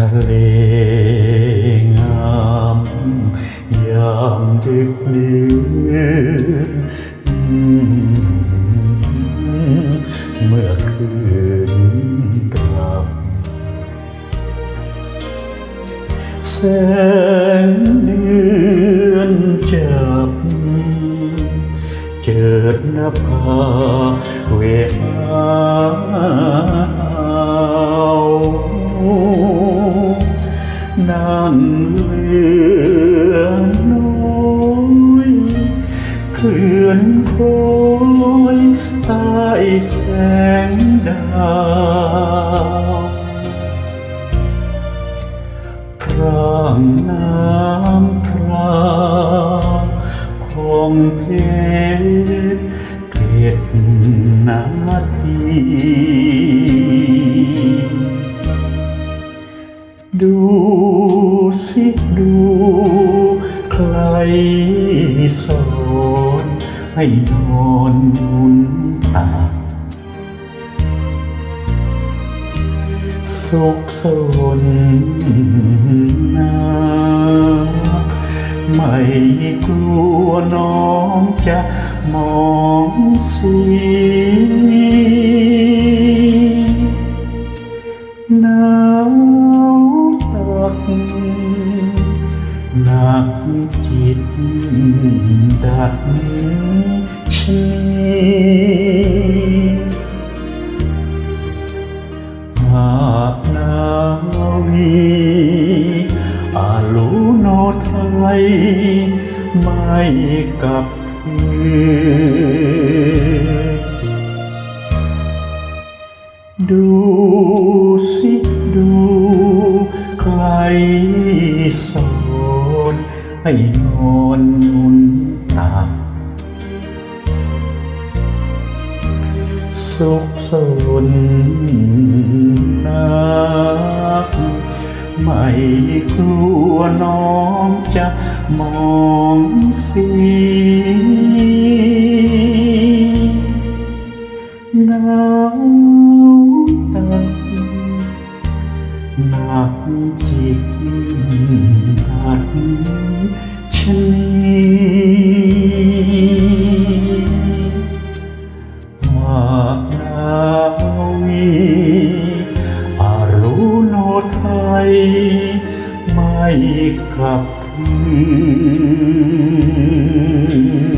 ทะเลงามยามดึกดื่นเมื่อคืนหลับแสงเดือนจับเจิดนภาเวหา นั่งเรือน้อยเคลื่อนคอยใต้แสงดาวพรางน้ำพราคงเพชรเกล็ดนาที ดูสิดู ใครสอนให้นอนหุนตาสุขสนนาไม่กลัวน้องจะมองสี หนักจิตดักชีหากนาวีอาลูโนไทยไม่กลับคืนดูสิดู ใครสอนให้นอนนุนตา สุขสนนักไม่กลัวน้องจะมองสี หักจิตหัดชะนีมากนาวีอารุโนไทยไม่กลับคืน